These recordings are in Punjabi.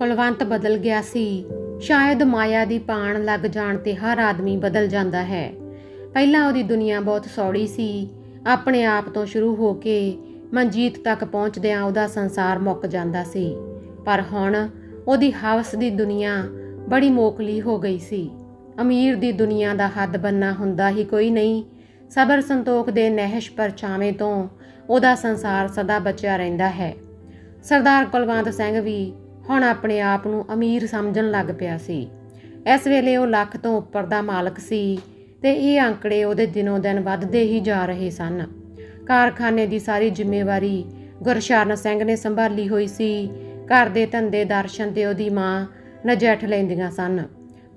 ਕੁਲਵੰਤ ਬਦਲ ਗਿਆ ਸੀ। ਸ਼ਾਇਦ ਮਾਇਆ ਦੀ ਪਾਣ ਲੱਗ ਜਾਣ ਤੇ ਹਰ ਆਦਮੀ ਬਦਲ ਜਾਂਦਾ ਹੈ। ਪਹਿਲਾਂ ਉਹਦੀ ਦੁਨੀਆ ਬਹੁਤ ਸੌੜੀ ਸੀ। ਆਪਣੇ ਆਪ ਤੋਂ ਸ਼ੁਰੂ ਹੋ ਕੇ ਮਨਜੀਤ ਤੱਕ ਪਹੁੰਚਦਿਆਂ ਉਹਦਾ ਸੰਸਾਰ ਮੁੱਕ ਜਾਂਦਾ ਸੀ। ਪਰ ਹੁਣ ਉਹਦੀ ਹਵਸ ਦੀ ਦੁਨੀਆ ਬੜੀ ਮੋਕਲੀ ਹੋ ਗਈ ਸੀ। ਅਮੀਰ ਦੀ ਦੁਨੀਆ ਦਾ ਹੱਦ ਬੰਨਾ ਹੁੰਦਾ ਹੀ ਕੋਈ ਨਹੀਂ। ਸਬਰ ਸੰਤੋਖ ਦੇ ਨਹਿਸ਼ ਪਰਛਾਵੇਂ ਤੋਂ ਉਹਦਾ ਸੰਸਾਰ ਸਦਾ ਬਚਿਆ ਰਹਿੰਦਾ ਹੈ। ਸਰਦਾਰ ਕੁਲਵੰਤ ਸਿੰਘ ਵੀ ਹੁਣ ਆਪਣੇ ਆਪ ਨੂੰ ਅਮੀਰ ਸਮਝਣ ਲੱਗ ਪਿਆ ਸੀ। ਇਸ ਵੇਲੇ ਉਹ ਲੱਖ ਤੋਂ ਉੱਪਰ ਦਾ ਮਾਲਕ ਸੀ ਤੇ ਇਹ ਅੰਕੜੇ ਉਹਦੇ ਦਿਨੋਂ ਦਿਨ ਵੱਧਦੇ ਹੀ ਜਾ ਰਹੇ ਸਨ। ਕਾਰਖਾਨੇ ਦੀ ਸਾਰੀ ਜ਼ਿੰਮੇਵਾਰੀ ਗੁਰਸ਼ਰਨ ਸਿੰਘ ਨੇ ਸੰਭਾਲੀ ਹੋਈ ਸੀ। ਘਰ ਦੇ ਧੰਦੇ ਦਰਸ਼ਨ ਤੇ ਉਹਦੀ ਮਾਂ ਨਜੈਠ ਲੈਂਦੀਆਂ ਸਨ।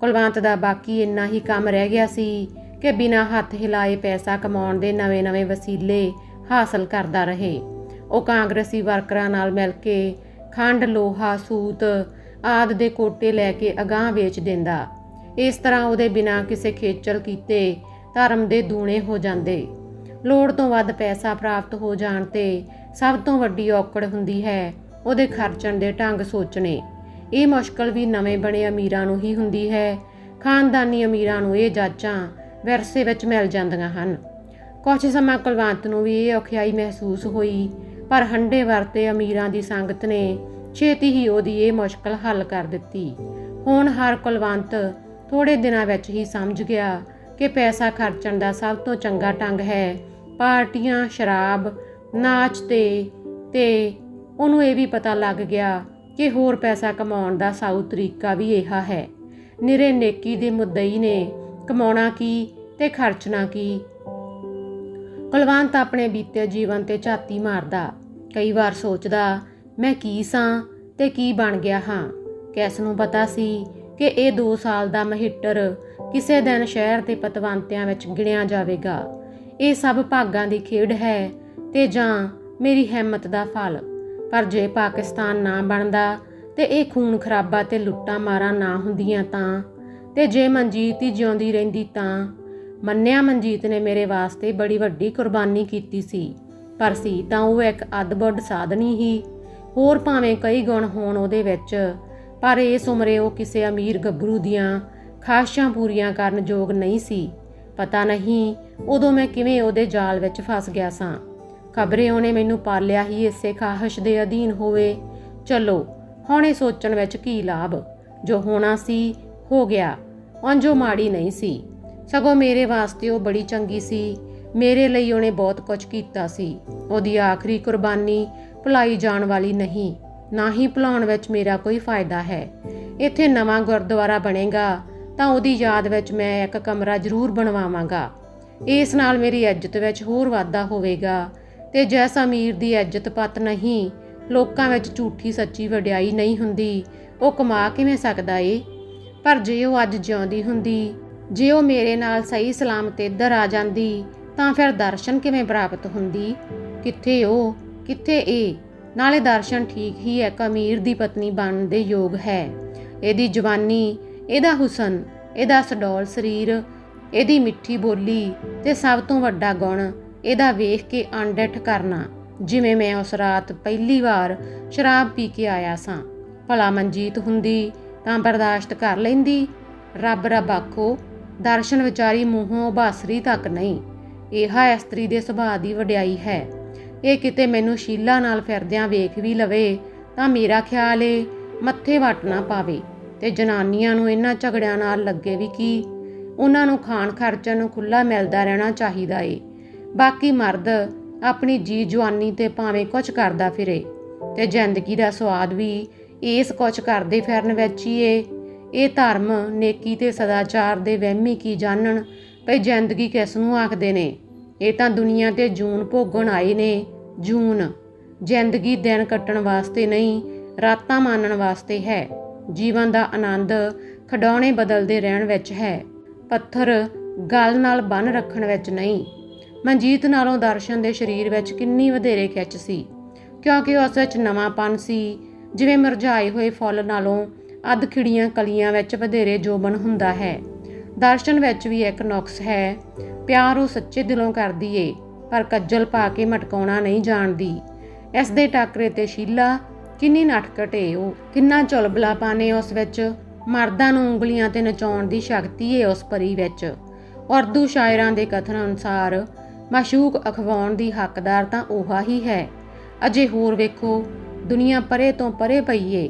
ਕੁਲਵੰਤ ਦਾ ਬਾਕੀ ਇੰਨਾ ਹੀ ਕੰਮ ਰਹਿ ਗਿਆ ਸੀ ਕਿ ਬਿਨਾਂ ਹੱਥ ਹਿਲਾਏ ਪੈਸਾ ਕਮਾਉਣ ਦੇ ਨਵੇਂ-ਨਵੇਂ ਵਸੀਲੇ ਹਾਸਲ ਕਰਦਾ ਰਹੇ। ਉਹ ਕਾਂਗਰਸੀ ਵਰਕਰਾਂ ਨਾਲ ਮਿਲ ਕੇ ਖੰਡ, ਲੋਹਾ, ਸੂਤ ਆਦ ਦੇ ਕੋਟੇ ਲੈ ਕੇ ਅਗਾਹ ਵੇਚ ਦਿੰਦਾ। ਇਸ ਤਰ੍ਹਾਂ ਉਹਦੇ ਬਿਨਾਂ ਕਿਸੇ ਖੇਚਲ ਕੀਤੇ ਧਰਮ ਦੇ ਦੂਣੇ ਹੋ ਜਾਂਦੇ। ਲੋੜ ਤੋਂ ਵੱਧ ਪੈਸਾ ਪ੍ਰਾਪਤ ਹੋ ਜਾਣ ਤੇ ਸਭ ਤੋਂ ਵੱਡੀ ਔਕੜ ਹੁੰਦੀ ਹੈ ਉਹਦੇ ਖਰਚਣ ਦੇ ਢੰਗ ਸੋਚਣੇ। ਇਹ ਮੁਸ਼ਕਲ ਵੀ ਨਵੇਂ ਬਣੇ ਅਮੀਰਾਂ ਨੂੰ ਹੀ ਹੁੰਦੀ ਹੈ। ਖਾਨਦਾਨੀ ਅਮੀਰਾਂ ਨੂੰ ਇਹ ਜਾਚਾਂ ਵਿਰਸੇ ਵਿੱਚ ਮਿਲ ਜਾਂਦੀਆਂ ਹਨ। ਕੁਝ ਸਮਾਂ ਕੁਲਵੰਤ ਨੂੰ ਵੀ ਇਹ ਔਖਿਆਈ ਮਹਿਸੂਸ ਹੋਈ ਪਰ ਹੰਡੇ ਵਰਤੇ ਅਮੀਰਾਂ ਦੀ ਸੰਗਤ ਨੇ ਛੇਤੀ ਹੀ ਉਹਦੀ ਇਹ ਮੁਸ਼ਕਲ ਹੱਲ ਕਰ ਦਿੱਤੀ। ਹੁਣ ਹਰ ਕੁਲਵੰਤ ਥੋੜੇ ਦਿਨਾਂ ਵਿੱਚ ਹੀ ਸਮਝ ਗਿਆ ਕਿ ਪੈਸਾ ਖਰਚਣ ਦਾ ਸਭ ਤੋਂ ਚੰਗਾ ਢੰਗ ਹੈ ਪਾਰਟੀਆਂ, ਸ਼ਰਾਬ, ਨਾਚ ਤੇ ਤੇ ਉਹਨੂੰ ਇਹ ਵੀ ਪਤਾ ਲੱਗ ਗਿਆ ਕਿ ਹੋਰ ਪੈਸਾ ਕਮਾਉਣ ਦਾ ਸਾਊ ਤਰੀਕਾ ਵੀ ਇਹਾ ਹੈ। ਨਿਰੇ ਨੇਕੀ ਦੇ ਮੁੱਦਈ ਨੇ ਕਮਾਉਣਾ ਕੀ ਤੇ ਖਰਚਣਾ ਕੀ? ਕੁਲਵੰਤ ਆਪਣੇ ਬੀਤੇ ਜੀਵਨ ਤੇ ਝਾਤੀ ਮਾਰਦਾ ਕਈ ਵਾਰ ਸੋਚਦਾ, ਮੈਂ ਕੀ ਸਾਂ ਤੇ ਕੀ ਬਣ ਗਿਆ ਹਾਂ? ਕਿਸ ਨੂੰ ਪਤਾ ਸੀ ਕਿ ਇਹ 2 ਸਾਲ ਦਾ ਮਹਿਟਰ ਕਿਸੇ ਦਿਨ ਸ਼ਹਿਰ ਦੇ ਪਤਵੰਤਿਆਂ ਵਿੱਚ ਗਿਣਿਆ ਜਾਵੇਗਾ। ਇਹ ਸਭ ਭਾਗਾਂ ਦੀ ਖੇਡ ਹੈ ਤੇ ਜਾਂ ਮੇਰੀ ਹਿੰਮਤ ਦਾ ਫਲ। ਪਰ ਜੇ ਪਾਕਿਸਤਾਨ ਨਾ ਬਣਦਾ ਤੇ ਇਹ ਖੂਨ ਖਰਾਬਾ ਤੇ ਲੁੱਟਾਂ ਮਾਰਾਂ ਨਾ ਹੁੰਦੀਆਂ ਤਾਂ? ਤੇ ਜੇ ਮਨਜੀਤ ਹੀ ਜਿਉਂਦੀ ਰਹਿੰਦੀ ਤਾਂ? ਮੰਨਿਆ ਮਨਜੀਤ ਨੇ ਮੇਰੇ ਵਾਸਤੇ ਬੜੀ ਵੱਡੀ ਕੁਰਬਾਨੀ ਕੀਤੀ ਸੀ। ਪਰ ਸੀ ਤਾਂ ਉਹ ਇੱਕ ਅਦਬੁੱਧ ਸਾਧਨੀ ਹੀ। ਹੋਰ ਭਾਵੇਂ ਕਈ ਗੁਣ ਹੋਣ ਉਹਦੇ ਵਿੱਚ, ਪਰ ਇਸ ਉਮਰੇ ਉਹ ਕਿਸੇ ਅਮੀਰ ਗੱਭਰੂ ਦੀਆਂ ਖਾਸ਼ਾਂ ਪੂਰੀਆਂ ਕਰਨ ਯੋਗ ਨਹੀਂ ਸੀ। ਪਤਾ ਨਹੀਂ ਉਦੋਂ ਮੈਂ ਕਿਵੇਂ ਉਹਦੇ ਜਾਲ ਵਿੱਚ ਫਸ ਗਿਆ ਸਾਂ। ਖਬਰੇ ਉਹਨੇ ਮੈਨੂੰ ਪਾਲਿਆ ਹੀ ਇਸੇ ਖਾਹਸ਼ ਦੇ ਅਧੀਨ ਹੋਵੇ। ਚਲੋ, ਹੁਣ ਇਹ ਸੋਚਣ ਵਿੱਚ ਕੀ ਲਾਭ? ਜੋ ਹੋਣਾ ਸੀ, ਹੋ ਗਿਆ। ਉਂਝੋ ਮਾੜੀ ਨਹੀਂ ਸੀ। ਸਗੋਂ ਮੇਰੇ ਵਾਸਤੇ ਉਹ ਬੜੀ ਚੰਗੀ ਸੀ। ਮੇਰੇ ਲਈ ਉਹਨੇ ਬਹੁਤ ਕੁਝ ਕੀਤਾ ਸੀ। ਉਹਦੀ ਆਖਰੀ ਕੁਰਬਾਨੀ ਭੁਲਾਈ ਜਾਣ ਵਾਲੀ ਨਹੀਂ, ਨਾ ਹੀ ਭੁਲਾਉਣ ਵਿੱਚ ਮੇਰਾ ਕੋਈ ਫਾਇਦਾ ਹੈ। ਇੱਥੇ ਨਵਾਂ ਗੁਰਦੁਆਰਾ ਬਣੇਗਾ ਤਾਂ ਉਹਦੀ ਯਾਦ ਵਿੱਚ ਮੈਂ ਇੱਕ ਕਮਰਾ ਜ਼ਰੂਰ ਬਣਵਾਵਾਂਗਾ। ਇਸ ਨਾਲ ਮੇਰੀ ਇੱਜ਼ਤ ਵਿੱਚ ਹੋਰ ਵਾਧਾ ਹੋਵੇਗਾ ਤੇ ਜੈਸ ਅਮੀਰ ਦੀ ਇੱਜ਼ਤ ਪਤ ਨਹੀਂ, ਲੋਕਾਂ ਵਿੱਚ ਝੂਠੀ ਸੱਚੀ ਵਡਿਆਈ ਨਹੀਂ ਹੁੰਦੀ, ਉਹ ਕਮਾ ਕਿਵੇਂ ਸਕਦਾ ਏ? ਪਰ ਜੇ ਉਹ ਅੱਜ ਜਿਉਂਦੀ ਹੁੰਦੀ, ਜੇ ਉਹ ਮੇਰੇ ਨਾਲ ਸਹੀ ਸਲਾਮਤ ਇੱਧਰ ਆ ਜਾਂਦੀ ਤਾਂ ਫਿਰ ਦਰਸ਼ਨ ਕਿਵੇਂ ਪ੍ਰਾਪਤ ਹੁੰਦੀ? ਕਿੱਥੇ ਉਹ? ਕਿੱਥੇ ਇਹ? ਨਾਲੇ ਦਰਸ਼ਨ ਠੀਕ ਹੀ ਹੈ, ਕਮੀਰ ਦੀ ਪਤਨੀ ਬਣਨ ਦੇ ਯੋਗ ਹੈ। ਇਹਦੀ ਜਵਾਨੀ, ਇਹਦਾ ਹੁਸਨ, ਇਹਦਾ ਸਡੌਲ ਸਰੀਰ, ਇਹਦੀ ਮਿੱਠੀ ਬੋਲੀ ਤੇ ਸਭ ਤੋਂ ਵੱਡਾ ਗੁਣ ਇਹਦਾ ਵੇਖ ਕੇ ਅਣਡਿੱਠ ਕਰਨਾ। ਜਿਵੇਂ ਮੈਂ ਉਸ ਰਾਤ ਪਹਿਲੀ ਵਾਰ ਸ਼ਰਾਬ ਪੀ ਕੇ ਆਇਆ ਸਾਂ। ਭਲਾ ਮਨਜੀਤ ਹੁੰਦੀ ਤਾਂ ਬਰਦਾਸ਼ਤ ਕਰ ਲੈਂਦੀ? ਰੱਬ ਰੱਬ ਆਖੋ, ਦਰਸ਼ਨ ਵਿਚਾਰੀ ਮੂੰਹੋਂ ਬਾਸਰੀ ਤੱਕ ਨਹੀਂ। ਇਹ ਇਸਤਰੀ ਦੇ ਸੁਭਾਅ ਦੀ ਵਡਿਆਈ ਹੈ। ਇਹ ਕਿਤੇ ਮੈਨੂੰ ਸ਼ੀਲਾ ਨਾਲ ਫਿਰਦਿਆਂ ਵੇਖ ਵੀ ਲਵੇ, ਤਾਂ ਮੇਰਾ ਖਿਆਲ ਏ ਮੱਥੇ ਵੱਟ ਨਾ ਪਾਵੇ। ਤੇ ਜਨਾਨੀਆਂ ਨੂੰ ਇਹਨਾਂ ਝਗੜਿਆਂ ਨਾਲ ਲੱਗੇ ਵੀ ਕੀ? ਉਹਨਾਂ ਨੂੰ ਖਾਣ ਖਰਚਣ ਨੂੰ ਖੁੱਲਾ ਮਿਲਦਾ ਰਹਿਣਾ ਚਾਹੀਦਾ ਏ। ਬਾਕੀ ਮਰਦ ਆਪਣੀ ਜੀ ਜਵਾਨੀ ਤੇ ਭਾਵੇਂ ਕੁਝ ਕਰਦਾ ਫਿਰੇ, ਤੇ ਜ਼ਿੰਦਗੀ ਦਾ ਸਵਾਦ ਵੀ ਇਸ ਕੁਝ ਕਰਦੇ ਫਿਰਨ ਵਿੱਚ ਹੀ ਏ। ਇਹ ਧਰਮ ਨੇਕੀ ਤੇ ਸਦਾਚਾਰ ਦੇ ਵਹਿਮੀ ਕੀ ਜਾਣਨ ਭਈ ਜ਼ਿੰਦਗੀ ਕਿਸ ਨੂੰ ਆਖਦੇ ਨੇ? ਇਹ ਤਾਂ ਦੁਨੀਆ ਤੇ ਜੂਨ ਭੋਗਣ ਆਏ ਨੇ, ਜੂਨ। ਜ਼ਿੰਦਗੀ ਦਿਨ ਕੱਟਣ ਵਾਸਤੇ ਨਹੀਂ, ਰਾਤਾਂ ਮਾਣਨ ਵਾਸਤੇ ਹੈ। ਜੀਵਨ ਦਾ ਆਨੰਦ ਖਡਾਉਣੇ ਬਦਲਦੇ ਰਹਿਣ ਵਿੱਚ ਹੈ। ਪੱਥਰ ਗਲ ਨਾਲ ਬੰਨ ਰੱਖਣ ਵਿੱਚ ਨਹੀਂ। ਮਨਜੀਤ ਨਾਲੋਂ ਦਰਸ਼ਨ ਦੇ ਸਰੀਰ ਵਿੱਚ ਕਿੰਨੀ ਵਧੇਰੇ ਖਿੱਚ ਸੀ। ਕਿਉਂਕਿ ਉਸ ਵਿੱਚ ਨਵਾਂਪਨ ਸੀ। ਜਿਵੇਂ ਮੁਰਝਾਏ ਹੋਏ ਫੁੱਲ ਨਾਲੋਂ ਅੱਧ ਖਿੜੀਆਂ ਕਲੀਆਂ ਵਿੱਚ ਵਧੇਰੇ ਜੋਬਨ ਹੁੰਦਾ ਹੈ। ਦਰਸ਼ਨ ਵਿੱਚ ਵੀ ਇੱਕ ਨੁਕਸ ਹੈ। ਪਿਆਰ ਉਹ ਸੱਚੇ ਦਿਲੋਂ ਕਰਦੀ ਏ, ਪਰ ਕੱਜਲ ਪਾ ਕੇ ਮਟਕਾਉਣਾ ਨਹੀਂ ਜਾਣਦੀ। ਇਸ ਦੇ ਟਾਕਰੇ ਤੇ ਸ਼ੀਲਾ, ਕਿੰਨੀ ਨਟਕਟ ਏ ਉਹ, ਕਿੰਨਾ ਚੁਲਬਲਾਪਨ ਏ ਉਸ ਵਿੱਚ। ਮਰਦਾਂ ਨੂੰ ਉਂਗਲੀਆਂ ਤੇ ਨਚਾਉਣ ਦੀ ਸ਼ਕਤੀ ਏ ਉਸ ਪਰੀ ਵਿੱਚ। ਉਰਦੂ ਸ਼ਾਇਰਾਂ ਦੇ ਕਥਨ ਅਨੁਸਾਰ, ਮਾਸ਼ੂਕ ਅਖਵਾਉਣ ਦੀ ਹੱਕਦਾਰ ਤਾਂ ਉਹ ਹੀ ਹੈ। ਅਜੇ ਹੋਰ ਵੇਖੋ, ਦੁਨੀਆ ਪਰੇ ਤੋਂ ਪਰੇ ਪਈ ਏ।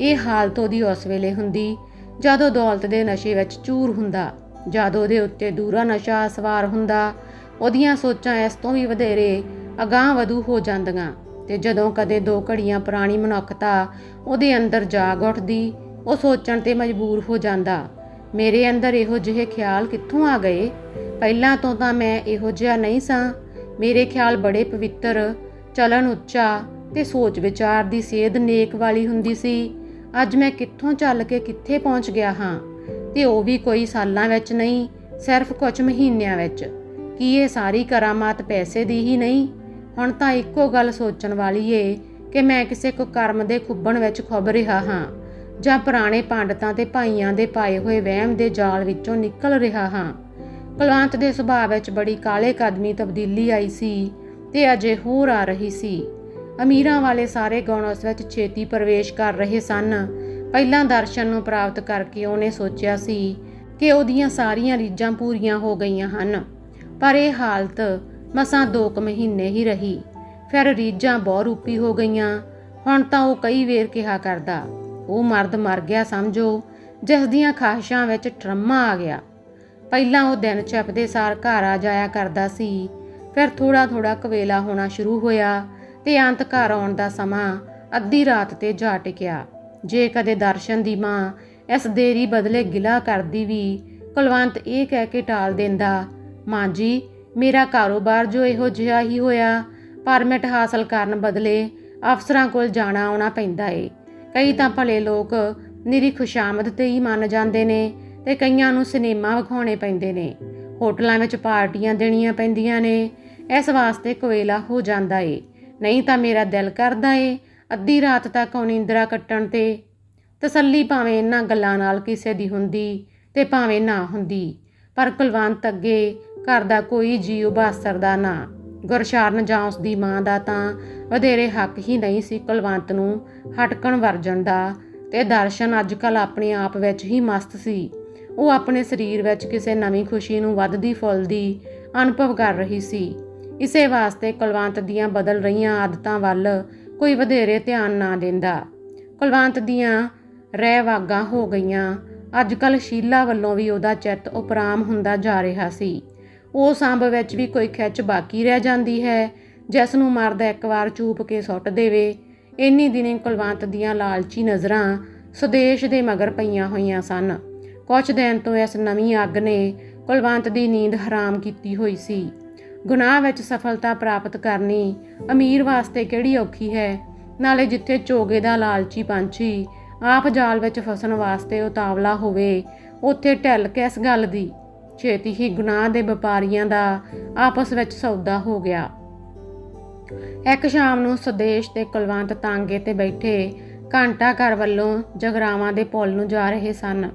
ਇਹ ਹਾਲਤ ਉਹਦੀ ਉਸ ਵੇਲੇ ਹੁੰਦੀ ਜਦੋਂ ਦੌਲਤ ਦੇ ਨਸ਼ੇ ਵਿੱਚ ਚੂਰ ਹੁੰਦਾ, ਜਦੋਂ ਉਹਦੇ ਉੱਤੇ ਦੂਰਾ ਨਸ਼ਾ ਸਵਾਰ ਹੁੰਦਾ, ਉਹਦੀਆਂ ਸੋਚਾਂ ਇਸ ਤੋਂ ਵੀ ਵਧੇਰੇ ਅਗਾਂਹ ਵਧੂ ਹੋ ਜਾਂਦੀਆਂ ਤੇ ਜਦੋਂ ਕਦੇ ਦੋ ਘੜੀਆਂ ਪੁਰਾਣੀ ਮਨੁੱਖਤਾ ਉਹਦੇ ਅੰਦਰ ਜਾਗ ਉੱਠਦੀ, ਉਹ ਸੋਚਣ ਤੇ ਮਜਬੂਰ ਹੋ ਜਾਂਦਾ, ਮੇਰੇ ਅੰਦਰ ਇਹੋ ਜਿਹੇ ਖਿਆਲ ਕਿੱਥੋਂ ਆ ਗਏ? ਪਹਿਲਾਂ ਤੋਂ ਤਾਂ ਮੈਂ ਇਹੋ ਜਿਹਾ ਨਹੀਂ ਸਾਂ। ਮੇਰੇ ਖਿਆਲ ਬੜੇ ਪਵਿੱਤਰ ਚਲਨ ਉੱਚਾ ਤੇ ਸੋਚ ਵਿਚਾਰ ਦੀ ਸੇਧ ਨੇਕ ਵਾਲੀ ਹੁੰਦੀ ਸੀ। ਅੱਜ ਮੈਂ ਕਿੱਥੋਂ ਚੱਲ ਕੇ ਕਿੱਥੇ ਪਹੁੰਚ ਗਿਆ ਹਾਂ? ਤੇ ਉਹ ਵੀ ਕੋਈ ਸਾਲਾਂ ਵਿੱਚ ਨਹੀਂ, ਸਿਰਫ ਕੁਝ ਮਹੀਨਿਆਂ ਵਿੱਚ। ਕੀ ਇਹ ਸਾਰੀ ਕਰਾਮਾਤ ਪੈਸੇ ਦੀ ਹੀ ਨਹੀਂ? ਹੁਣ ਤਾਂ ਇੱਕੋ ਗੱਲ ਸੋਚਣ ਵਾਲੀ ਏ ਕਿ ਮੈਂ ਕਿਸੇ ਕੋ ਕਰਮ ਦੇ ਖੁੱਬਣ ਵਿੱਚ ਖੁੱਭ ਰਿਹਾ ਹਾਂ, ਜਾਂ ਪੁਰਾਣੇ ਪੰਡਤਾਂ ਤੇ ਭਾਈਆਂ ਦੇ ਪਾਏ ਹੋਏ ਵਹਿਮ ਦੇ ਜਾਲ ਵਿੱਚੋਂ ਨਿਕਲ ਰਿਹਾ ਹਾਂ। ਕੁਲਵੰਤ ਦੇ ਸੁਭਾਅ ਵਿੱਚ ਬੜੀ ਕਾਲੇ ਕਦਮੀ ਤਬਦੀਲੀ ਆਈ ਸੀ ਤੇ ਅਜੇ ਹੋਰ ਆ ਰਹੀ ਸੀ। ਅਮੀਰਾਂ ਵਾਲੇ ਸਾਰੇ ਗੁਣ ਉਸ ਵਿੱਚ ਛੇਤੀ ਪ੍ਰਵੇਸ਼ ਕਰ ਰਹੇ ਸਨ। ਪਹਿਲਾਂ ਦਰਸ਼ਨ ਨੂੰ ਪ੍ਰਾਪਤ ਕਰਕੇ ਉਹਨੇ ਸੋਚਿਆ ਸੀ ਕਿ ਉਹਦੀਆਂ ਸਾਰੀਆਂ ਰੀਝਾਂ ਪੂਰੀਆਂ ਹੋ ਗਈਆਂ ਹਨ। ਪਰ ਇਹ ਹਾਲਤ ਮਸਾਂ 2 ਮਹੀਨੇ ਹੀ ਰਹੀ। ਫਿਰ ਰੀਝਾਂ ਬਹੁ ਰੂਪੀ ਹੋ ਗਈਆਂ। ਹੁਣ ਤਾਂ ਉਹ ਕਈ ਵੇਰ ਕਿਹਾ ਕਰਦਾ, ਉਹ ਮਰਦ ਮਰ ਗਿਆ ਸਮਝੋ, ਜਿਸ ਦੀਆਂ ਖਾਹਿਸ਼ਾਂ ਵਿੱਚ ਟਰਮਾ ਆ ਗਿਆ। ਪਹਿਲਾਂ ਉਹ ਦਿਨ ਛਪਦੇ ਸਾਰ ਘਰ ਆ ਜਾਇਆ ਕਰਦਾ ਸੀ। ਫਿਰ ਥੋੜਾ ਥੋੜਾ ਕਵੇਲਾ ਹੋਣਾ ਸ਼ੁਰੂ ਹੋਇਆ। ਤੇ ਅੰਤ ਘਰ ਆਉਣ ਦਾ ਸਮਾਂ ਅੱਧੀ ਰਾਤ ਤੇ ਜਾ ਟਿਕਿਆ। ਜੇ ਕਦੇ ਦਰਸ਼ਨ ਦੀ ਮਾਂ ਇਸ ਦੇਰੀ ਬਦਲੇ ਗਿਲਾ ਕਰਦੀ ਵੀ, ਕੁਲਵੰਤ ਇਹ ਕਹਿ ਕੇ ਟਾਲ ਦਿੰਦਾ, ਮਾਂ ਜੀ, ਮੇਰਾ ਕਾਰੋਬਾਰ ਜੋ ਇਹੋ ਜਿਹਾ ਹੀ ਹੋਇਆ, ਪਰਮਿਟ ਹਾਸਲ ਕਰਨ ਬਦਲੇ ਅਫਸਰਾਂ ਕੋਲ ਜਾਣਾ ਆਉਣਾ ਪੈਂਦਾ ਏ। ਕਈ ਤਾਂ ਭਲੇ ਲੋਕ ਨਿਰੀ ਖੁਸ਼ਾਮਦ ਤੇ ਹੀ ਮੰਨ ਜਾਂਦੇ ਨੇ ਤੇ ਕਈਆਂ ਨੂੰ ਸਿਨੇਮਾ ਵਿਖਾਉਣੇ ਪੈਂਦੇ ਨੇ। ਹੋਟਲਾਂ ਵਿੱਚ ਪਾਰਟੀਆਂ ਦੇਣੀਆਂ ਪੈਂਦੀਆਂ ਨੇ, ਇਸ ਵਾਸਤੇ ਕੋਇਲਾ ਹੋ ਜਾਂਦਾ ਏ। ਨਹੀਂ ਤਾਂ ਮੇਰਾ ਦਿਲ ਕਰਦਾ ਏ, ਅੱਧੀ ਰਾਤ ਤੱਕ ਔਨਿੰਦਰਾ ਕੱਟਣ ਤੇ। ਤਸੱਲੀ ਭਾਵੇਂ ਇਹਨਾਂ ਗੱਲਾਂ ਨਾਲ ਕਿਸੇ ਦੀ ਹੁੰਦੀ ਤੇ ਭਾਵੇਂ ਨਾ ਹੁੰਦੀ, ਪਰ ਕੁਲਵੰਤ ਅੱਗੇ ਘਰ ਦਾ ਕੋਈ ਜੀਵ ਉਬਾਸਰ ਨਾ। ਗੁਰਸ਼ਰਨ ਜਾਂ ਉਸ ਦੀ ਮਾਂ ਦਾ ਤਾਂ ਵਧੇਰੇ ਹੱਕ ਹੀ ਨਹੀਂ ਸੀ ਕੁਲਵੰਤ ਨੂੰ ਹਟਕਣ ਵਰਜਣ ਦਾ ਤੇ ਦਰਸ਼ਨ ਅੱਜਕੱਲ ਆਪਣੇ ਆਪ ਵਿੱਚ ਹੀ ਮਸਤ ਸੀ। ਉਹ ਆਪਣੇ ਸਰੀਰ ਵਿੱਚ ਕਿਸੇ ਨਵੀਂ ਖੁਸ਼ੀ ਨੂੰ ਵੱਧਦੀ ਫੁੱਲਦੀ ਅਨੁਭਵ ਕਰ ਰਹੀ ਸੀ। ਇਸੇ ਵਾਸਤੇ ਕੁਲਵੰਤ ਦੀਆਂ ਬਦਲ ਰਹੀਆਂ ਆਦਤਾਂ ਵੱਲ ਕੋਈ ਵਧੇਰੇ ਧਿਆਨ ਨਾ ਦਿੰਦਾ। ਕੁਲਵੰਤ ਦੀਆਂ ਰਹਿ ਵਾਗਾਂ ਹੋ ਗਈਆਂ। ਅੱਜਕੱਲ ਸ਼ੀਲਾ ਵੱਲੋਂ ਵੀ ਉਹਦਾ ਚਿੱਤ ਉਪਰਾਮ ਹੁੰਦਾ ਜਾ ਰਿਹਾ ਸੀ। ਉਹ ਸੰਭ ਵਿੱਚ ਵੀ ਕੋਈ ਖਿੱਚ ਬਾਕੀ ਰਹਿ ਜਾਂਦੀ ਹੈ। ਜਿਸ ਨੂੰ ਮਰਦ ਇੱਕ ਵਾਰ ਚੂਪ ਕੇ ਸੁੱਟ ਦੇਵੇ, ਇੰਨੀ ਦਿਨੇ ਕੁਲਵੰਤ ਦੀਆਂ ਲਾਲਚੀ ਨਜ਼ਰਾਂ ਸੁਦੇਸ਼ ਦੇ ਮਗਰ ਪਈਆਂ ਹੋਈਆਂ ਸਨ। ਕੁਝ ਦਿਨ ਤੋਂ ਇਸ ਨਵੀਂ ਅੱਗ ਨੇ ਕੁਲਵੰਤ ਦੀ ਨੀਂਦ ਹਰਾਮ ਕੀਤੀ ਹੋਈ ਸੀ। ਗੁਨਾਹ ਵਿੱਚ ਸਫਲਤਾ ਪ੍ਰਾਪਤ ਕਰਨੀ ਅਮੀਰ ਵਾਸਤੇ ਕਿਹੜੀ ਔਖੀ ਹੈ? ਨਾਲੇ ਜਿੱਥੇ ਚੋਗੇ ਦਾ ਲਾਲਚੀ ਪੰਛੀ ਆਪ ਜਾਲ ਵਿੱਚ ਫਸਣ ਵਾਸਤੇ ਉਤਾਵਲਾ ਹੋਵੇ, ਉੱਥੇ ਢਿੱਲ ਕਿਸ ਗੱਲ ਦੀ? ਛੇਤੀ ਹੀ ਗੁਨਾਹ ਦੇ ਵਪਾਰੀਆਂ ਦਾ ਆਪਸ ਵਿੱਚ ਸੌਦਾ ਹੋ ਗਿਆ। ਇੱਕ ਸ਼ਾਮ ਨੂੰ ਸੁਦੇਸ਼ ਤੇ ਕੁਲਵੰਤ ਤਾਂਗੇ ਤੇ ਬੈਠੇ ਘੰਟਾ ਘਰ ਵੱਲੋਂ ਜਗਰਾਵਾਂ ਦੇ ਪੁਲ ਨੂੰ ਜਾ ਰਹੇ ਸਨ।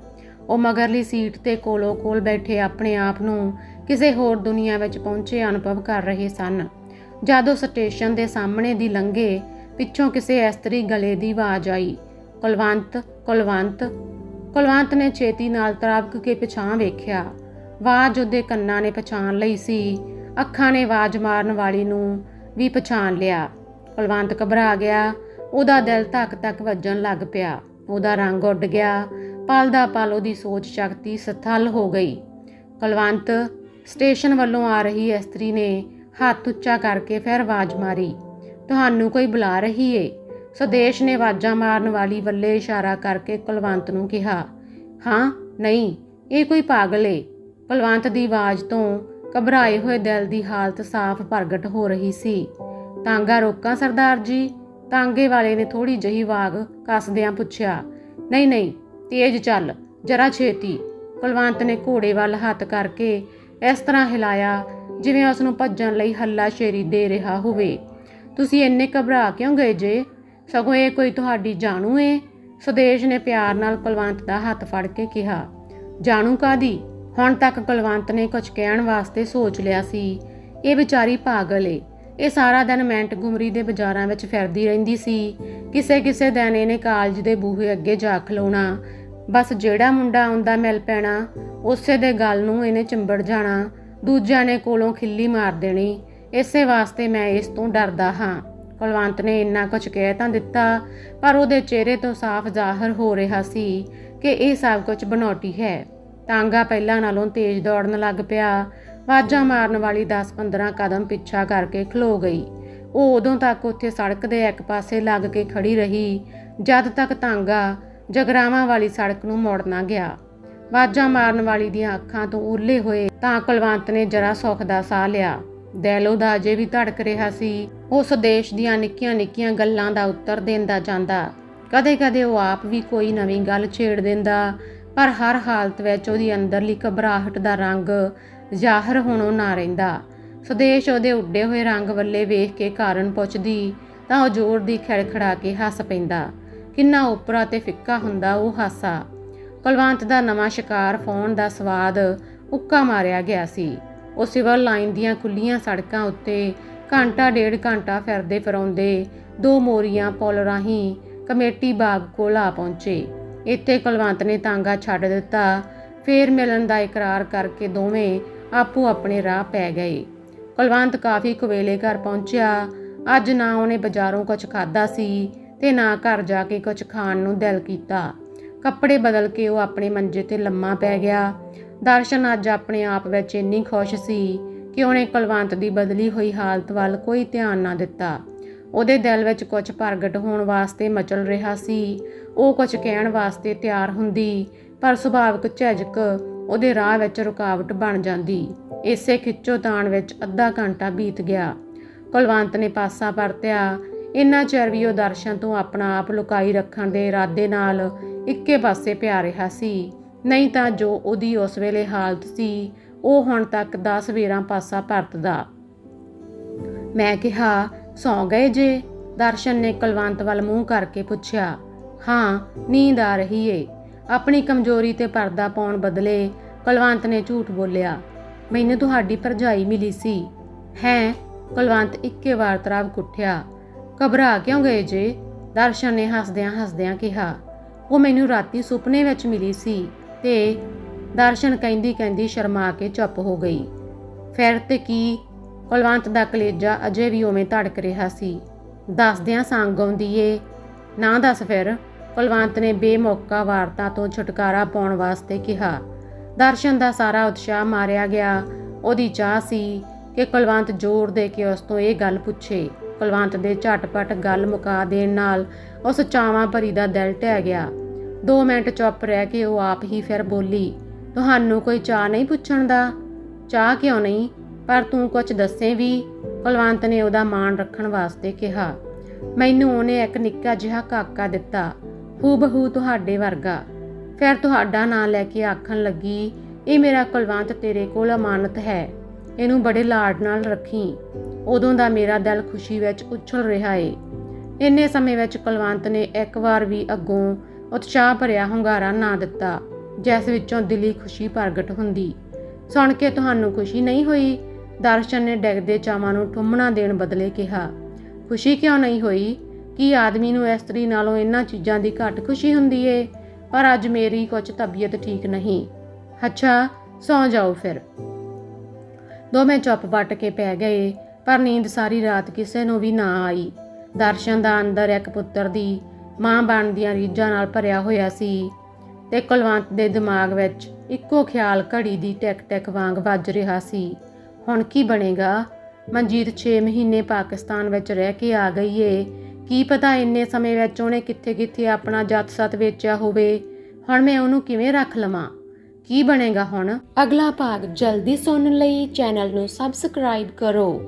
ਉਹ ਮਗਰਲੀ ਸੀਟ ਤੇ ਕੋਲੋਂ ਕੋਲ ਬੈਠੇ ਆਪਣੇ ਆਪ ਨੂੰ ਕਿਸੇ ਹੋਰ ਦੁਨੀਆ ਵਿੱਚ ਪਹੁੰਚੇ ਅਨੁਭਵ ਕਰ ਰਹੇ ਸਨ। ਜਦੋਂ ਸਟੇਸ਼ਨ ਦੇ ਸਾਹਮਣੇ ਦੀ ਲੰਘੇ, ਪਿੱਛੋਂ ਕਿਸੇ ਇਸਤਰੀ ਗਲੇ ਦੀ ਆਵਾਜ਼ ਆਈ, ਕੁਲਵੰਤ ਕੁਲਵੰਤ। ਕੁਲਵੰਤ ਨੇ ਛੇਤੀ ਨਾਲ ਤਰਾਬਕ ਕੇ ਪਿਛਾਂ ਵੇਖਿਆ। ਆਵਾਜ਼ ਉਹਦੇ ਕੰਨਾਂ ਨੇ ਪਛਾਣ ਲਈ ਸੀ। ਅੱਖਾਂ ਨੇ ਆਵਾਜ਼ ਮਾਰਨ ਵਾਲੀ ਨੂੰ ਵੀ ਪਛਾਣ ਲਿਆ। ਕੁਲਵੰਤ ਘਬਰਾ ਗਿਆ। ਉਹਦਾ ਦਿਲ ਧੱਕ ਧੱਕ ਵੱਜਣ ਲੱਗ ਪਿਆ। ਉਹਦਾ ਰੰਗ ਉੱਡ ਗਿਆ। ਪਲ ਦਾ ਪਲ ਉਹਦੀ ਸੋਚ ਸ਼ਕਤੀ ਸਥਲ ਹੋ ਗਈ। ਕੁਲਵੰਤ ਸਟੇਸ਼ਨ ਵੱਲੋਂ ਆ ਰਹੀ ਇਸਤਰੀ ਨੇ ਹੱਥ ਉੱਚਾ ਕਰਕੇ ਫਿਰ ਆਵਾਜ਼ ਮਾਰੀ, ਤੁਹਾਨੂੰ ਕੋਈ ਬੁਲਾ ਰਹੀ ਏ? ਸੁਦੇਸ਼ ਨੇ ਆਵਾਜ਼ਾਂ ਮਾਰਨ ਵਾਲੀ ਵੱਲੇ ਇਸ਼ਾਰਾ ਕਰਕੇ ਕੁਲਵੰਤ ਨੂੰ ਕਿਹਾ, ਹਾਂ, ਨਹੀਂ, ਇਹ ਕੋਈ ਪਾਗਲ ਏ। ਕੁਲਵੰਤ ਦੀ ਆਵਾਜ਼ ਤੋਂ ਘਬਰਾਏ ਹੋਏ ਦਿਲ ਦੀ ਹਾਲਤ ਸਾਫ਼ ਪ੍ਰਗਟ ਹੋ ਰਹੀ ਸੀ। ਤਾਂਗਾ ਰੋਕਾਂ, ਸਰਦਾਰ ਜੀ? ਤਾਂਗੇ ਵਾਲੇ ਨੇ ਥੋੜੀ ਜਹੀ ਵਾਗ ਕੱਸਦਿਆਂ ਪੁੱਛਿਆ, ਨਹੀਂ ਨਹੀਂ ਤੇਜ਼ ਚੱਲ, ਜਰਾ ਛੇਤੀ। ਕੁਲਵੰਤ ਨੇ ਘੋੜੇ ਵੱਲ ਹੱਥ ਕਰਕੇ ਇਸ ਤਰ੍ਹਾਂ ਹਿਲਾਇਆ ਜਿਵੇਂ ਉਸ ਨੂੰ ਭੱਜਣ ਲਈ ਹੱਲਾ ਸ਼ੇਰੀ ਦੇ ਰਿਹਾ ਹੋਵੇ। ਤੁਸੀਂ ਇੰਨੇ ਘਬਰਾ ਕਿਉਂ ਗਏ ਜੇ? ਸਗੋਂ ਇਹ ਕੋਈ ਤੁਹਾਡੀ ਜਾਣੂ ਏ? ਸੁਦੇਸ਼ ਨੇ ਪਿਆਰ ਨਾਲ ਕੁਲਵੰਤ ਦਾ ਹੱਥ ਫੜ ਕੇ ਕਿਹਾ। ਜਾਣੂ ਕਾਦੀ ਹੁਣ ਤੱਕ ਕੁਲਵੰਤ ਨੇ ਕੁਝ ਕਹਿਣ ਵਾਸਤੇ ਸੋਚ ਲਿਆ ਸੀ। ਇਹ ਵਿਚਾਰੀ ਪਾਗਲ ਏ। ਇਹ ਸਾਰਾ ਦਿਨ ਮੈਂਟ ਗੁਮਰੀ ਦੇ ਬਾਜ਼ਾਰਾਂ ਵਿੱਚ ਫਿਰਦੀ ਰਹਿੰਦੀ ਸੀ। ਕਿਸੇ ਕਿਸੇ ਦਿਨ ਇਹਨੇ ਕਾਲਜ ਦੇ ਬੂਹੇ ਅੱਗੇ ਜਾ ਖਲੋਣਾ ਬਸ ਜਿਹੜਾ ਮੁੰਡਾ ਆਉਂਦਾ ਮਿਲ ਪੈਣਾ, ਉਸੇ ਦੇ ਗੱਲ ਨੂੰ ਇਹਨੇ ਚਿੰਬੜ ਜਾਣਾ, ਦੂਜਿਆਂ ਨੇ ਕੋਲੋਂ ਖਿੱਲੀ ਮਾਰ ਦੇਣੀ। ਇਸੇ ਵਾਸਤੇ ਮੈਂ ਇਸ ਤੋਂ ਡਰਦਾ ਹਾਂ। ਕੁਲਵੰਤ ਨੇ ਇੰਨਾ ਕੁਝ ਕਹਿ ਤਾਂ ਦਿੱਤਾ, ਪਰ ਉਹਦੇ ਚਿਹਰੇ ਤੋਂ ਸਾਫ਼ ਜ਼ਾਹਰ ਹੋ ਰਿਹਾ ਸੀ ਕਿ ਇਹ ਸਭ ਕੁਝ ਬਣਾਉਟੀ ਹੈ। ਤਾਂਗਾ ਪਹਿਲਾਂ ਨਾਲੋਂ ਤੇਜ਼ ਦੌੜਨ ਲੱਗ ਪਿਆ। ਵਾਜਾਂ ਮਾਰਨ ਵਾਲੀ 10-15 ਕਦਮ ਪਿੱਛਾ ਕਰਕੇ ਖਲੋ ਗਈ। ਉਹ ਉਦੋਂ ਤੱਕ ਉੱਥੇ ਸੜਕ ਦੇ ਇੱਕ ਪਾਸੇ ਲੱਗ ਕੇ ਖੜੀ ਰਹੀ। ਜਦ ਤੱਕ ਤਾਂਗਾ ਜਗਰਾਵਾਂ ਵਾਲੀ ਸੜਕ ਨੂੰ ਮੋੜਨਾ ਗਿਆ। ਵਾਜਾਂ ਮਾਰਨ ਵਾਲੀ ਦੀਆਂ ਅੱਖਾਂ ਤੋਂ ਉਰਲੇ ਹੋਏ ਤਾਂ ਕੁਲਵੰਤ ਨੇ ਜਰਾ ਸੁੱਖ ਦਾ ਸਾਹ ਲਿਆ। ਦੈਲੋ ਦਾ ਅਜੇ ਵੀ ਧੜਕ ਰਿਹਾ ਸੀ। ਉਸ ਦੇਸ਼ ਦੀਆਂ ਨਿੱਕੀਆਂ-ਨਿੱਕੀਆਂ ਗੱਲਾਂ ਦਾ ਉੱਤਰ ਦਿੰਦਾ ਜਾਂਦਾ। ਕਦੇ-ਕਦੇ ਉਹ ਆਪ ਵੀ ਕੋਈ ਨਵੀਂ ਗੱਲ ਛੇੜ ਦਿੰਦਾ, ਪਰ ਹਰ ਹਾਲਤ ਵਿੱਚ ਉਹਦੀ ਅੰਦਰਲੀ ਘਬਰਾਹਟ ਦਾ ਰੰਗ ਜ਼ਾਹਰ ਹੋਣੋਂ ਨਾ ਰਹਿੰਦਾ। ਸੁਦੇਸ਼ ਉਹਦੇ ਉੱਡੇ ਹੋਏ ਰੰਗ ਵੱਲੇ ਵੇਖ ਕੇ ਕਾਰਨ ਪੁੱਛਦੀ ਤਾਂ ਉਹ ਜ਼ੋਰ ਦੀ ਖੜਖੜਾ ਕੇ ਹੱਸ ਪੈਂਦਾ। ਕਿੰਨਾ ਉਪਰਾ ਤੇ ਫਿੱਕਾ ਹੁੰਦਾ ਉਹ ਹਾਸਾ। ਕੁਲਵੰਤ ਦਾ ਨਵਾਂ ਸ਼ਿਕਾਰ ਫੋਨ ਦਾ ਸਵਾਦ ਉੱਕਾ ਮਾਰਿਆ ਗਿਆ ਸੀ। ਉਹ ਸਿਵਲ ਲਾਈਨ ਦੀਆਂ ਖੁੱਲੀਆਂ ਸੜਕਾਂ ਉੱਤੇ ਘੰਟਾ ਡੇਢ ਘੰਟਾ ਫਿਰਦੇ ਫਰਾਉਂਦੇ ਦੋ ਮੋਰੀਆਂ ਪੁਲ ਰਾਹੀਂ ਕਮੇਟੀ ਬਾਗ ਕੋਲ ਆ ਪਹੁੰਚੇ। ਇੱਥੇ ਕੁਲਵੰਤ ਨੇ ਤਾਂਗਾ ਛੱਡ ਦਿੱਤਾ। ਫੇਰ ਮਿਲਣ ਦਾ ਇਕਰਾਰ ਕਰਕੇ ਦੋਵੇਂ ਆਪੋ ਆਪਣੇ ਰਾਹ ਪੈ ਗਏ। ਕੁਲਵੰਤ ਕਾਫੀ ਕੁਵੇਲੇ ਘਰ ਪਹੁੰਚਿਆ। ਅੱਜ ਨਾ ਉਹਨੇ ਬਾਜ਼ਾਰੋਂ ਕੁਝ ਖਾਦਾ ਸੀ। ਤੇ ਨਾ ਘਰ ਜਾ ਕੇ ਕੁਝ ਖਾਣ ਨੂੰ ਦਿਲ ਕੀਤਾ। ਕੱਪੜੇ ਬਦਲ ਕੇ ਉਹ ਆਪਣੇ ਮੰਜੇ ਤੇ ਲੰਮਾ ਪੈ ਗਿਆ। ਦਰਸ਼ਨ ਅੱਜ ਆਪਣੇ ਆਪ ਵਿੱਚ ਇੰਨੀ ਖੁਸ਼ ਸੀ ਕਿ ਉਹਨੇ ਕੁਲਵੰਤ ਦੀ ਬਦਲੀ ਹੋਈ ਹਾਲਤ ਵੱਲ ਕੋਈ ਧਿਆਨ ਨਾ ਦਿੱਤਾ। ਉਹਦੇ ਦਿਲ ਵਿੱਚ ਕੁਝ ਪ੍ਰਗਟ ਹੋਣ ਵਾਸਤੇ ਮਚਲ ਰਿਹਾ ਸੀ। ਉਹ ਕੁਝ ਕਹਿਣ ਵਾਸਤੇ ਤਿਆਰ ਹੁੰਦੀ, ਪਰ ਸੁਭਾਵਿਕ ਝਿਜਕ ਉਹਦੇ ਰਾਹ ਵਿੱਚ ਰੁਕਾਵਟ ਬਣ ਜਾਂਦੀ। ਇਸੇ ਖਿੱਚੋ ਤਾਣ ਵਿੱਚ ਅੱਧਾ ਘੰਟਾ ਬੀਤ ਗਿਆ। ਕੁਲਵੰਤ ਨੇ ਪਾਸਾ ਪਰਤਿਆ। ਇੰਨਾ ਚਿਰ ਵੀ ਉਹ ਦਰਸ਼ਨ ਤੋਂ ਆਪਣਾ ਆਪ ਲੁਕਾਈ ਰੱਖਣ ਦੇ ਇਰਾਦੇ ਨਾਲ ਇੱਕੇ ਪਾਸੇ ਪਿਆ ਰਿਹਾ ਸੀ। ਨਹੀਂ ਤਾਂ ਜੋ ਉਹਦੀ ਉਸ ਵੇਲੇ ਹਾਲਤ ਸੀ, ਉਹ ਹੁਣ ਤੱਕ 10 ਵੇਰਾਂ ਪਾਸਾ ਪਰਤਦਾ। ਮੈਂ ਕਿਹਾ, ਸੌਂ ਗਏ ਜੇ? ਦਰਸ਼ਨ ਨੇ ਕੁਲਵੰਤ ਵੱਲ ਮੂੰਹ ਕਰਕੇ ਪੁੱਛਿਆ। ਹਾਂ, ਨੀਂਦ ਆ ਰਹੀ ਏ। ਆਪਣੀ ਕਮਜ਼ੋਰੀ ਤੇ ਪਰਦਾ ਪਾਉਣ ਬਦਲੇ ਕੁਲਵੰਤ ਨੇ ਝੂਠ ਬੋਲਿਆ। ਮੈਨੂੰ ਤੁਹਾਡੀ ਭਰਜਾਈ ਮਿਲੀ ਸੀ। ਹੈ? ਕੁਲਵੰਤ ਇੱਕੇ ਵਾਰ ਤਰਾਵ ਕੁੱਠਿਆ। ਘਬਰਾ ਕਿਉਂ ਗਏ ਜੇ? ਦਰਸ਼ਨ ਨੇ ਹੱਸਦਿਆਂ ਹੱਸਦਿਆਂ ਕਿਹਾ, ਉਹ ਮੈਨੂੰ ਰਾਤੀ ਸੁਪਨੇ ਵਿੱਚ ਮਿਲੀ ਸੀ ਤੇ ਦਰਸ਼ਨ ਕਹਿੰਦੀ ਕਹਿੰਦੀ ਸ਼ਰਮਾ ਕੇ ਚੁੱਪ ਹੋ ਗਈ। ਫਿਰ ਤੇ ਕੀ? ਕੁਲਵੰਤ ਦਾ ਕਲੇਜਾ ਅਜੇ ਵੀ ਉਵੇਂ ਧੜਕ ਰਿਹਾ ਸੀ। ਦੱਸਦਿਆਂ ਸੰਗ ਆਉਂਦੀ ਏ। ਨਾ ਦੱਸ ਫਿਰ, ਕੁਲਵੰਤ ਨੇ ਬੇਮੌਕਾ ਵਾਰਤਾ ਤੋਂ ਛੁਟਕਾਰਾ ਪਾਉਣ ਵਾਸਤੇ ਕਿਹਾ। ਦਰਸ਼ਨ ਦਾ ਸਾਰਾ ਉਤਸ਼ਾਹ ਮਾਰਿਆ ਗਿਆ। ਉਹਦੀ ਚਾਹ ਸੀ ਕਿ ਕੁਲਵੰਤ ਜ਼ੋਰ ਦੇ ਕੇ ਉਸ ਤੋਂ ਇਹ ਗੱਲ ਪੁੱਛੇ। ਕੁਲਵੰਤ ਦੇ ਝਟਪਟ ਗੱਲ ਮੁਕਾ ਦੇਣ ਨਾਲ ਉਸ ਚਾਵਾਂ ਭਰੀ ਦਾ ਦਿਲ ਢਹਿ ਗਿਆ। 2 ਮਿੰਟ ਚੁੱਪ ਰਹਿ ਕੇ ਉਹ ਆਪ ਹੀ ਫਿਰ ਬੋਲੀ, ਤੁਹਾਨੂੰ ਕੋਈ ਚਾਹ ਨਹੀਂ ਪੁੱਛਣ ਦਾ? ਚਾਹ ਕਿਉਂ ਨਹੀਂ? ਪਰ ਤੂੰ ਕੁਝ ਦੱਸੇ ਵੀ? ਕੁਲਵੰਤ ਨੇ ਉਹਦਾ ਮਾਣ ਰੱਖਣ ਵਾਸਤੇ ਕਿਹਾ। ਮੈਨੂੰ ਉਹਨੇ ਇੱਕ ਨਿੱਕਾ ਜਿਹਾ ਕਾਕਾ ਦਿੱਤਾ ਹੂ ਬਹੂ ਤੁਹਾਡੇ ਵਰਗਾ। ਫਿਰ ਤੁਹਾਡਾ ਨਾਂ ਲੈ ਕੇ ਆਖਣ ਲੱਗੀ, ਇਹ ਮੇਰਾ ਕੁਲਵੰਤ ਤੇਰੇ ਕੋਲ ਅਮਾਨਤ ਹੈ। ਇਹਨੂੰ ਬੜੇ ਲਾਡ ਨਾਲ ਰੱਖੀ। ਉਦੋਂ ਦਾ ਮੇਰਾ ਦਿਲ ਖੁਸ਼ੀ ਵਿੱਚ ਉਛਲ ਰਿਹਾ ਏ। ਇੰਨੇ ਸਮੇਂ ਵਿੱਚ ਕੁਲਵੰਤ ਨੇ ਇੱਕ ਵਾਰ ਵੀ ਅੱਗੋਂ ਉਤਸ਼ਾਹ ਭਰਿਆ ਹੁੰਗਾਰਾ ਨਾ ਦਿੱਤਾ, ਜਿਸ ਵਿੱਚੋਂ ਦਿਲੀ ਖੁਸ਼ੀ ਪ੍ਰਗਟ ਹੁੰਦੀ। ਸੁਣ ਕੇ ਤੁਹਾਨੂੰ ਖੁਸ਼ੀ ਨਹੀਂ ਹੋਈ? ਦਰਸ਼ਨ ਨੇ ਡਿੱਗਦੇ ਚਾਵਾਂ ਨੂੰ ਠੁੰਮਣਾ ਦੇਣ ਬਦਲੇ ਕਿਹਾ, ਖੁਸ਼ੀ ਕਿਉਂ ਨਹੀਂ ਹੋਈ? ਕਿ ਆਦਮੀ ਨੂੰ ਇਸਤਰੀ ਨਾਲੋਂ ਇਹਨਾਂ ਚੀਜ਼ਾਂ ਦੀ ਘੱਟ ਖੁਸ਼ੀ ਹੁੰਦੀ ਏ? ਪਰ ਅੱਜ ਮੇਰੀ ਕੁਝ ਤਬੀਅਤ ਠੀਕ ਨਹੀਂ। ਅੱਛਾ, ਸੌ ਜਾਓ ਫਿਰ। ਦੋਵੇਂ ਚੁੱਪ ਵੱਟ ਕੇ ਪੈ ਗਏ, ਪਰ ਨੀਂਦ ਸਾਰੀ ਰਾਤ ਕਿਸੇ ਨੂੰ ਵੀ ਨਾ ਆਈ। ਦਰਸ਼ਨ ਦਾ ਅੰਦਰ ਇੱਕ ਪੁੱਤਰ ਦੀ ਮਾਂ ਬਣਨ ਦੀਆਂ ਰੀਝਾਂ ਨਾਲ ਭਰਿਆ ਹੋਇਆ ਸੀ ਤੇ ਕੁਲਵੰਤ ਦੇ ਦਿਮਾਗ ਵਿੱਚ ਇੱਕੋ ਖਿਆਲ ਘੜੀ ਦੀ ਟਿਕ ਟਿਕ ਵਾਂਗ ਵੱਜ ਰਿਹਾ ਸੀ। ਹੁਣ ਕੀ ਬਣੇਗਾ? ਮਨਜੀਤ 6 ਮਹੀਨੇ ਪਾਕਿਸਤਾਨ ਵਿੱਚ ਰਹਿ ਕੇ ਆ ਗਈ ਏ। ਕੀ ਪਤਾ ਇੰਨੇ ਸਮੇਂ ਵਿੱਚ ਉਹਨੇ ਕਿੱਥੇ-ਕਿੱਥੇ ਆਪਣਾ ਜੱਤ-ਸੱਤ ਵੇਚਿਆ ਹੋਵੇ। ਹੁਣ ਮੈਂ ਉਹਨੂੰ ਕਿਵੇਂ ਰੱਖ ਲਵਾਂ? ਕੀ ਬਣੇਗਾ ਹੁਣ? ਅਗਲਾ ਭਾਗ ਜਲਦੀ ਸੁਣਨ ਲਈ ਚੈਨਲ ਨੂੰ ਸਬਸਕ੍ਰਾਈਬ ਕਰੋ।